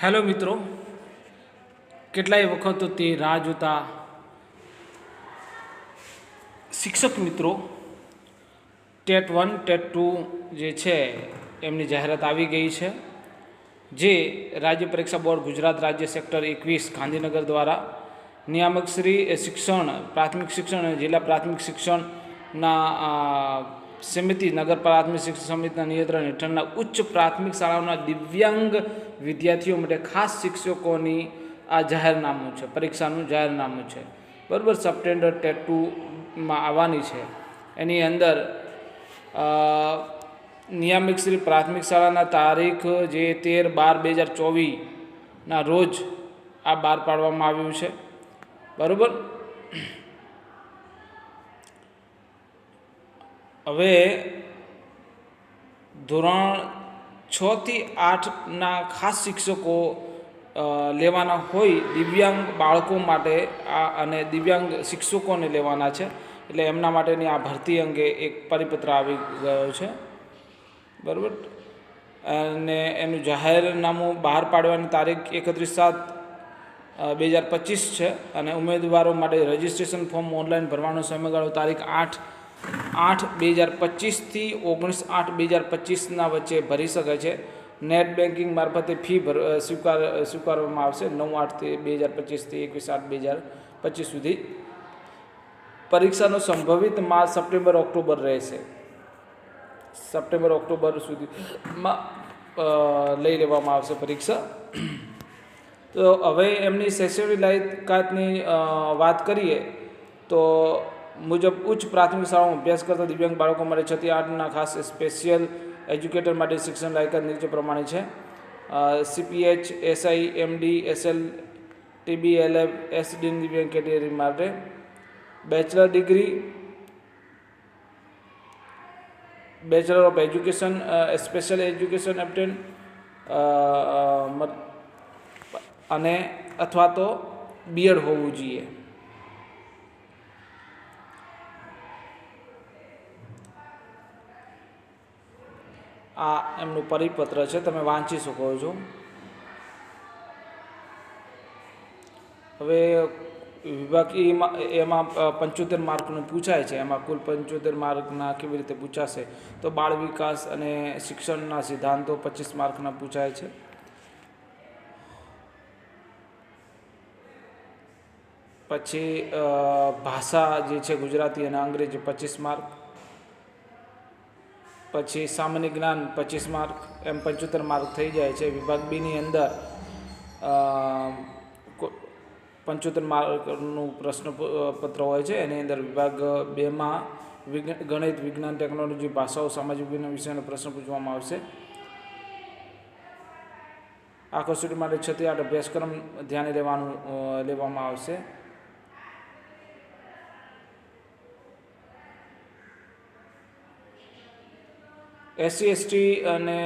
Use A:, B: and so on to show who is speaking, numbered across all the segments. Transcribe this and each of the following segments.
A: Hello મિત્રો. કેટલાય વખતોથી રાહ જોતા શિક્ષક મિત્રો, ટેટ વન, ટેટ ટુ જે છે, એમની જાહેરાત આવી ગઈ છે, જે રાજ્ય પરીક્ષા બોર્ડ ગુજરાત રાજ્ય સેક્ટર એકવીસ ગાંધીનગર દ્વારા નિયામક શ્રી શિક્ષણ, પ્રાથમિક શિક્ષણ અને જિલ્લા પ્રાથમિક શિક્ષણના સમિતિ, નગર પ્રાથમિક શિક્ષણ સમિતિના નિયંત્રણ હેઠળના ઉચ્ચ પ્રાથમિક શાળાઓના દિવ્યાંગ વિદ્યાર્થીઓ માટે ખાસ શિક્ષકોની આ જાહેરનામું છે, પરીક્ષાનું જાહેરનામું છે. બરાબર, સપ્ટેમ્બર ટેટ ટુમાં આવવાની છે. એની અંદર નિયામક શ્રી પ્રાથમિક શાળાના તારીખ જે તેર બાર બે હજાર ચોવીસના રોજ આ બહાર પાડવામાં આવ્યું છે. બરાબર? હવે ધોરણ છ થી આઠના ખાસ શિક્ષકો લેવાના હોય દિવ્યાંગ બાળકો માટે આ અને દિવ્યાંગ શિક્ષકોને લેવાના છે. એટલે એમના માટેની આ ભરતી અંગે એક પરિપત્ર આવી ગયો છે. બરાબર? અને એનું જાહેરનામું બહાર પાડવાની તારીખ એકત્રીસ સાત બે હજાર પચીસ છે. અને ઉમેદવારો માટે રજિસ્ટ્રેશન ફોર્મ ઓનલાઈન ભરવાનો સમયગાળો તારીખ આઠ આઠ બે હજાર પચીસથી ઓગણીસ આઠ બે હજાર પચીસના વચ્ચે ભરી શકે છે. નેટ બેન્કિંગ મારફતે ફી ભર સ્વીકાર સ્વીકારવામાં આવશે. નવ આઠથી બે હજાર પચીસથી એકવીસ આઠ બે હજાર પચીસ સુધી. પરીક્ષાનો સંભવિત માસ સપ્ટેમ્બર, ઓક્ટોબર રહેશે. સપ્ટેમ્બર, ઓક્ટોબર સુધીમાં લઈ લેવામાં આવશે પરીક્ષા. તો હવે એમની શૈક્ષણિક લાયકાતની વાત કરીએ તો મુજબ ઉચ્ચ પ્રાથમિક શાળાઓમાં અભ્યાસ કરતા દિવ્યાંગ બાળકો માટે છ થી આઠના ખાસ સ્પેશિયલ એજ્યુકેટર માટે શિક્ષણ લાયકાત નીચે પ્રમાણે છે. C P H S I M D S L T B L F S D દિવ્યાંગ કેટેગરી માટે bachelor degree bachelor of education special education એપ્ટેન અને અથવા તો બીએડ હોવું જોઈએ આ એમનું પરિપત્ર છે, તમે વાંચી શકો છો. હવે વિભાગ એમાં એમાં પંચોતેર માર્કનું પૂછાય છે, એમાં કુલ પંચોતેર માર્કના કેવી રીતે પૂછાશે? તો બાળ વિકાસ અને શિક્ષણના સિદ્ધાંતો પચીસ માર્કના પૂછાય છે. પછી ભાષા જે છે ગુજરાતી અને અંગ્રેજી પચીસ માર્ક. પછી સામાન્ય જ્ઞાન પચીસ માર્ક એમ પંચોતેર માર્ક થઈ જાય છે. વિભાગ બીની અંદર પંચોતેર માર્કનું પ્રશ્ન પત્ર હોય છે. એની અંદર વિભાગ બેમાં ગણિત, વિજ્ઞાન, ટેકનોલોજી, ભાષાઓ, સામાજિક વિજ્ઞાન વિષયનો પ્રશ્ન પૂછવામાં આવશે. આ કસોટી માટે છ થી આઠ અભ્યાસક્રમ ધ્યાને લેવાનું લેવામાં આવશે. એસસી, એસટી અને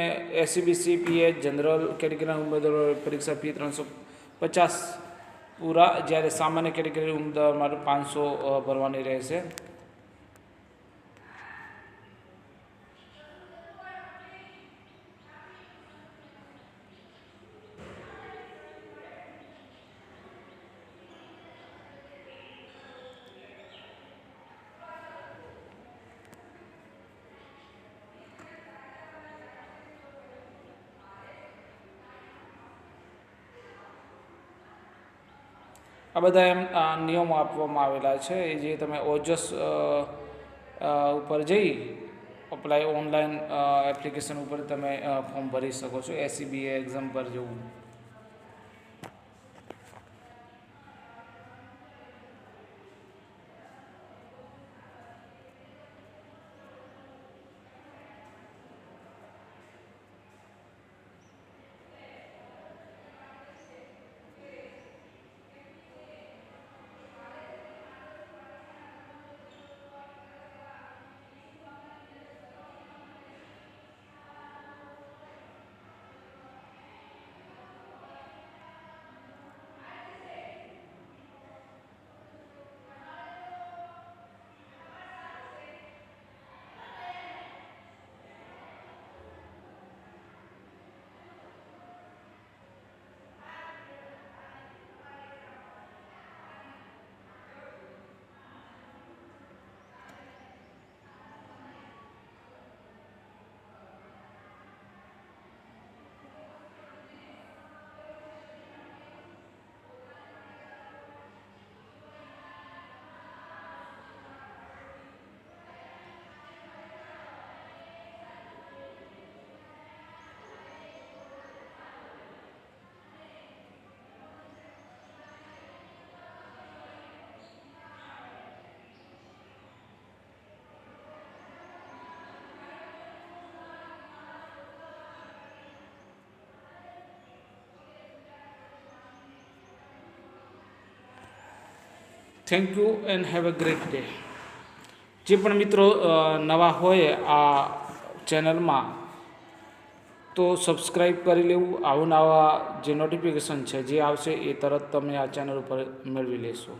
A: S C B C P H general કેટેગરીના ઉમેદવારો પરીક્ષા ફી ત્રણસો પચાસ પૂરા. જ્યારે સામાન્ય કેટેગરી ઉમેદવાર માટે પાંચસો ભરવાની રહેશે. આ બધા એમ નિયમો આપવામાં આવેલા છે. એ જે તમે ઓજસ ઉપર જઈ અપ્લાય ઓનલાઈન એપ્લિકેશન ઉપર તમે ફોર્મ ભરી શકો છો. એસીબીએ એક્ઝામ પર જવું. Thank you and have a great day જે પણ મિત્રો નવા હોય આ ચેનલમાં, તો સબસ્ક્રાઈબ કરી લેવું. આવું નવા જે નોટિફિકેશન છે, જે આવશે, એ તરત તમે આ ચેનલ ઉપર મેળવી લેશો.